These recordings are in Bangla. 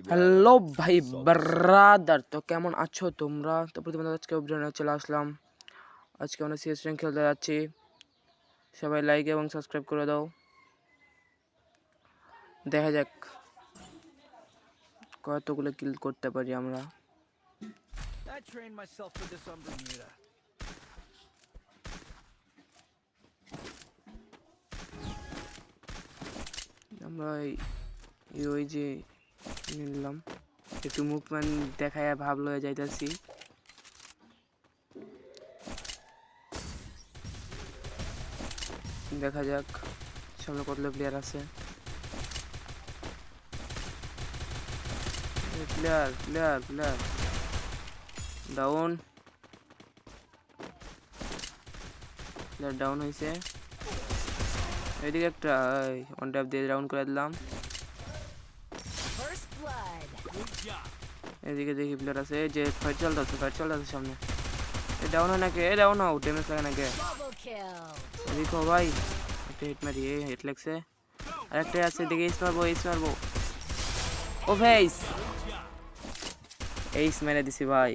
ribelle. হ্যালো ভাই ব্রাদার তো কেমন আছো তোমরা? তো প্রথমে আজকে অভিযানে চলে আসলাম। আজকে আমরা সিএস র্যাঙ্ক খেলতে যাচ্ছি। সবাই লাইক এবং সাবস্ক্রাইব করে দাও। দেখা যাক কতগুলো কিল করতে পারি আমরা। I trained myself for this on Bermuda. আমরা এই এই ওই যে নিলাম। একটু মুভমেন্ট দেখায় ভাব লয়ে যাইতাছি। দেখা যাক, সামনে কতগুলো প্লেয়ার আছে। Player player player down player down হয়েছে এদিকে একটা ওয়ান ট্যাপ দিয়ে রাউন্ড করে দিলাম. এদিকে দেখি প্লেয়ার আছে এই যে ফাইট চলতেছে ফাইট চলতেছে সামনে। এ ডাউন হয় নাকি? এ ডাউন হও ড্যামেজ লাগে নাকি? দেখো ভাই একটা হিট মারি এই হিট লাগছে। আরেকটা আছে এদিকে এইস মারবো এইস মারবো। ও ফেস এইস মেরে দিছি ভাই।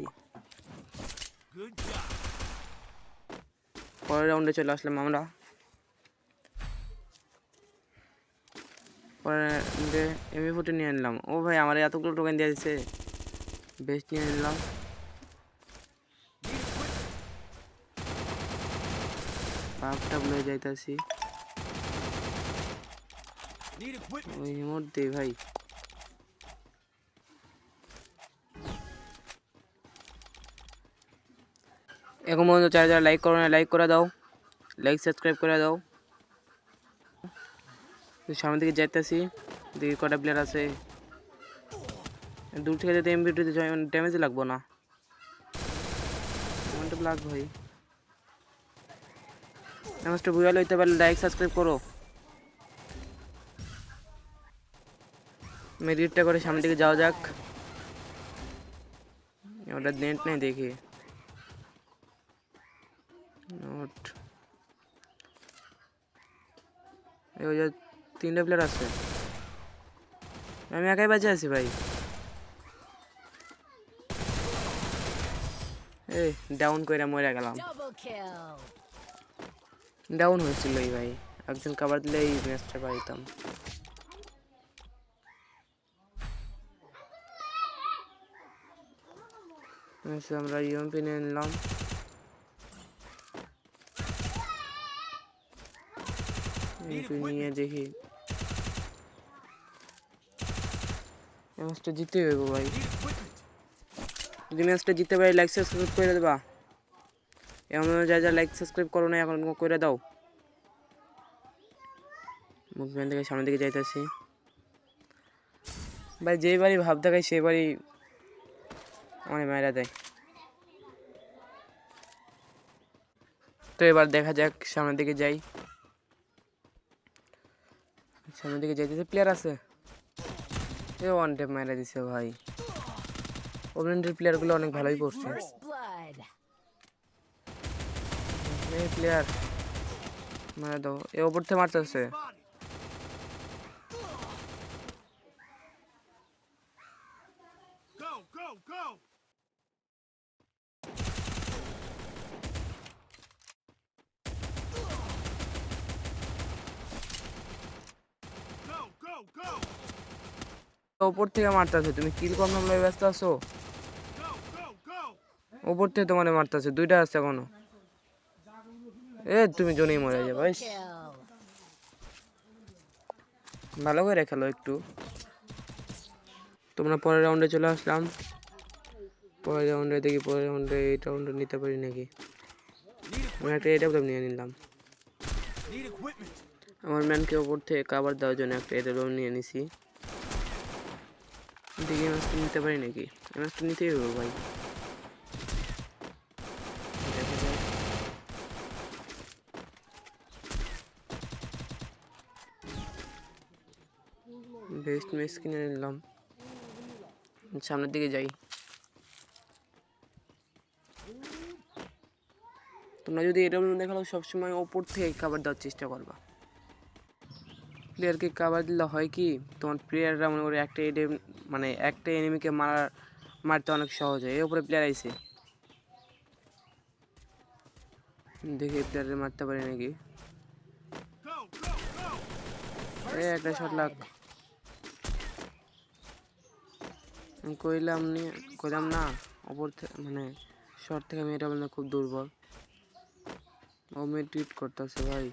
পরের রাউন্ডে চলে আসলাম আমরা। রাউন্ডে এমএ ফুটে নিয়ে নিলাম। ও ভাই, আমার এতগুলো টোকেন দিয়ে দিছে। বেস্ট নিয়ে নিলাম। পাপটা যাইতাছি। মধ্যে ভাই। এখন পর্যন্ত যারা লাইক করো না লাইক করে দাও। লাইক সাবস্ক্রাইব করে দাও। সামনের দিকে যাইতেছি। দেখি কটা প্লেয়ার আছে? দূর থেকে যদি এমবিটিতে ড্যামেজ লাগবো না। এমনটা লাগবে ভাই। লইতে পারলে লাইক সাবস্ক্রাইব করো। মেরিটটা করে সামনের দিকে যাওয়া যাক। ওটা নেট নেই দেখি। নোট এই তিনটে প্লেয়ার আছে। আমি একাই বাজে আছি ভাই। এই ডাউন করে মরে গেলাম। ডাউন হয়েছিল এই ভাই একজন কাবার দিলে এই ম্যাচটা পাইতাম আমরা ইউএমপি নিয়ে নিলাম। নিয়ে দেখি ম্যাচটা জিতে হইব ভাই যদি ম্যাচটা জিতে পারি লাইক সাবস্ক্রাইব করে দেবা এমন যা যা লাইক সাবস্ক্রাইব করো না এখন করে দাও মুভমেন্ট থেকে সামনের দিকে যাইতেছি ভাই যেই বাড়ি ভাব দেখায় সেই বাড়ি আমার মায়েরা দেয় তো এবার দেখা যাক সামনের দিকে যাই সামনের দিকে যেতেছে প্লেয়ার আছে। এ ওয়ান টেপ মায়েরা দিছে ভাই। ওপেনের প্লেয়ারগুলো অনেক ভালোই পড়ছে এই প্লেয়ার মারা দাও। এ ওপর থেকে মারতেছে। ওপর থেকে মারতেছে তুমি কিল কম নামলে ব্যস্ত আছো. ওপর থেকে তোমার মারতেছে দুইটা আছে এখনও। এ তুমি জনেই মরে যাবে ভাই ভালো করে খেলো একটু। তোমরা পরের রাউন্ডে চলে আসলাম। পরের রাউন্ডে দেখি পরের রাউন্ডে এই রাউন্ডে নিতে পারি নাকি? আমি একটা এটা নিয়ে নিলাম। আমার ম্যানকে ওপর থেকে কাবার দেওয়ার জন্য একটা এটা নিয়ে নিছি। দেখি এই মাছটা নিতে পারি নাকি? এই মাছটা নিতেই হবে ভাই। বেস্ট ম্যাচ কিনে নিলাম। সামনের দিকে যাই। তোমরা যদি এটা দেখাল সবসময় ওপর থেকে খাবার দেওয়ার চেষ্টা করবা। প্লেয়ারকে কাভার দিলে হয় কি তোমার প্লেয়াররা মনে করে একটা এডে মানে একটা এনিমিকে মারার মারতে অনেক সহজ হয়। এর উপরে প্লেয়ার আইছে। দেখি প্লেয়ারে মারতে পারি নাকি? একটা শট লাগ কইলাম নি, কইলাম না ওপর মানে শট থেকে আমি এটা বললাম খুব দুর্বল। ও মেয়ে ট্রিট করতেছে ভাই।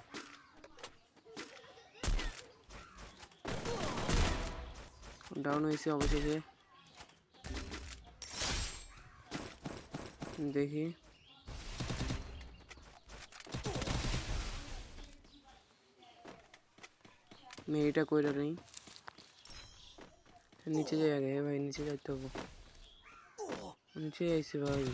ডাউন হয়েছে অবশেষে। দেখি। মেয়েটা কইরা নেই। নিচে যাই আগে, ভাই, নিচে যাইতে হব। নিচে যাইছে ভাই।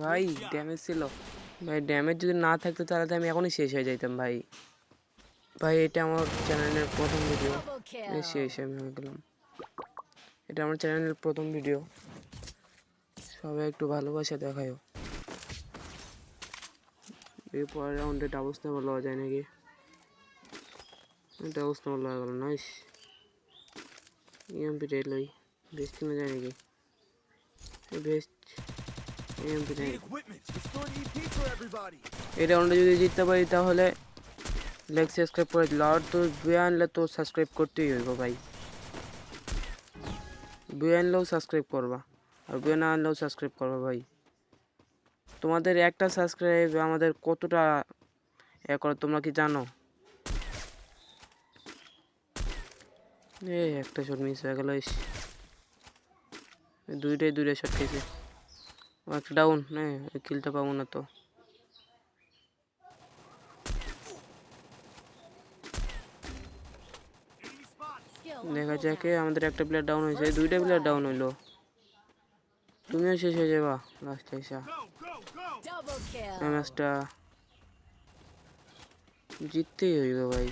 ভাই ড্যামেজ ছিল। ভাই ড্যামেজ যদি না থাকতো তাহলে তো আমি এখনই শেষ হয়ে যাইতাম, ভাই। ভাই এটা আমার চ্যানেলের প্রথম ভিডিও. শেষ আমি হয়ে গেলাম। এটা আমার চ্যানেলের প্রথম ভিডিও সবাই একটু ভালোবাসা দেখায়ও এরপর রাউন্ডে ডাবলস নেওয়া লওয়া যায় নাকি? ডাবলস নেওয়া লওয়া গেল নাইস ইএমপি রেল ওই বেস্ট কিনা যায় নাকি? বেস্ট ইএমপি এই রাউন্ডে যদি জিততে পারি তাহলে লাইক সাবস্ক্রাইব করে দিল আর তো বই আনলে তো সাবস্ক্রাইব করতেই হইব ভাই। বই আনলেও সাবস্ক্রাইব করবা, আর বই না আনলেও সাবস্ক্রাইব করবা ভাই। তোমাদের একটা সাবস্ক্রাইব আমাদের কতটা এ করে, তোমরা কি জানো? এই একটা শট মিস হয়ে গেল, ইস। দুইটাই দুইটা শট খেয়েছে। একটা ডাউন হ্যাঁ কিলটা পাবো না তো। দেখা যাক আমাদের একটা প্লেয়ার ডাউন হয়েছে দুইটা প্লেয়ার ডাউন হইল। তুমিও শেষ হয়ে যাবা লাস্ট এসা। ম্যাচটা জিততেই হইব ভাই।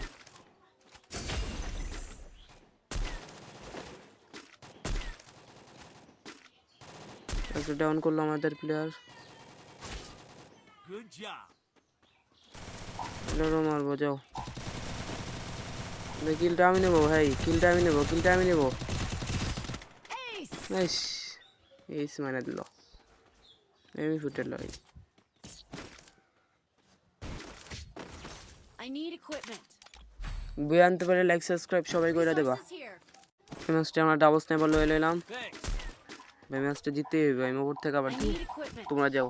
একটা ডাউন করল আমাদের প্লেয়ার. মারবো যাও। ভাই, কিলটা আমি নেব ভাই কিলটা আমি নেব কিলটা আমি নেব. নাইস এইস মানে দিল। এমনি ফুটেল ভাই বই আনতে পারে লাইক সাবস্ক্রাইব সবাই করে দেবা। ম্যাচটা আমরা ডাবল স্নাইপার লয়ে. ভাই ম্যাচটা জিততেই হইবে আমি ওপর থেকে আবার. তোমরা যাও।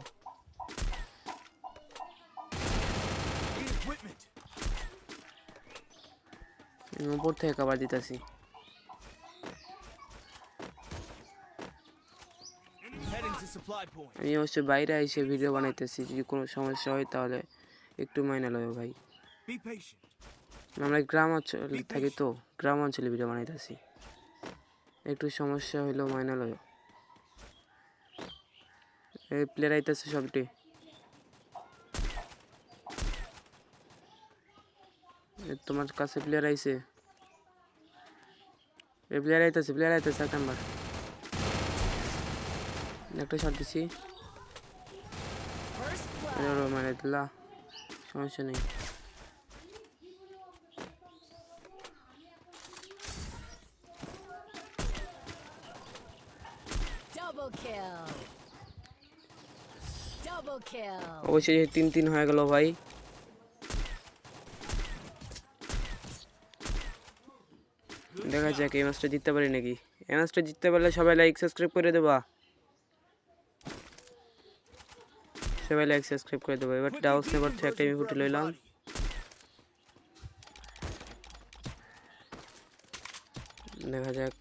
ওপর থেকে আবার দিতেছি. আমি অবশ্যই বাইরে এসে ভিডিও বানাইতেছি যদি কোনো সমস্যা হয় তাহলে একটু মাইনে লয় ভাই. আমরা গ্রাম অঞ্চলে থাকি তো গ্রাম অঞ্চলে ভিডিও বানাইতেছি। একটু সমস্যা হইলেও মাইনে লয় এই প্লেয়ার আইতেছে সবটি। তোমার কাছে প্লেয়ার আইছে। এই প্লেয়ার আইতেছে প্লেয়ার আইতেছে এক নাম্বার একটা শট দিছি। মানে দিলা। সমস্যা নেই. অবশ্যই তিন তিন হয়ে গেল ভাই। দেখা যাক, এই ম্যাচটা জিততে পারি নাকি? এই ম্যাচটা জিততে পারলে সবাই লাইক সাবস্ক্রাইব করে দেবা। সবাই লাইক সাবস্ক্রাইব করে দেবো। এবার ডাউস নেবার একটা আমি ফুটে লইলাম। দেখা যাক।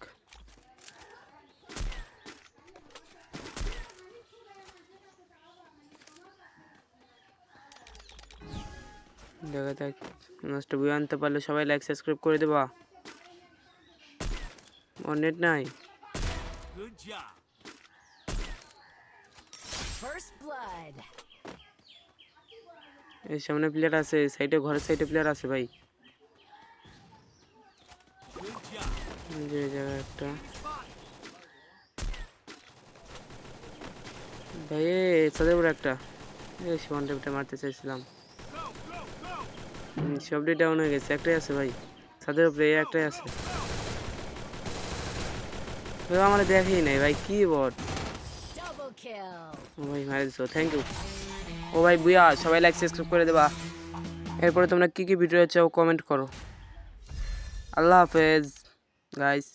দেখা যাক ম্যাচটা বই আনতে পারলে সবাই লাইক সাবস্ক্রাইব করে দেবা। ওর নেট নাই Good job. First blood. এই সামনে প্লেয়ার আছে সাইডে ঘরের সাইডে প্লেয়ার আছে ভাই। যে এই জায়গায় একটা। ভাই এ সাদের উপরে একটা। এই সমান টেপটা মারতে চাইছিলাম। হুম, সবটাই ডাউন হয়ে গেছে একটাই আছে ভাই। ছাদের উপরে এই একটাই আছে। ভাই আমার দেখেই নাই ভাই কি বট? ও ভাই মারে দিছো থ্যাংক ইউ ও ভাই বুয়া সবাই লাইক সাবস্ক্রাইব করে দেবা। এরপরে তোমরা কি কি ভিডিও চাও কমেন্ট করো। আল্লাহ হাফেজ গাইস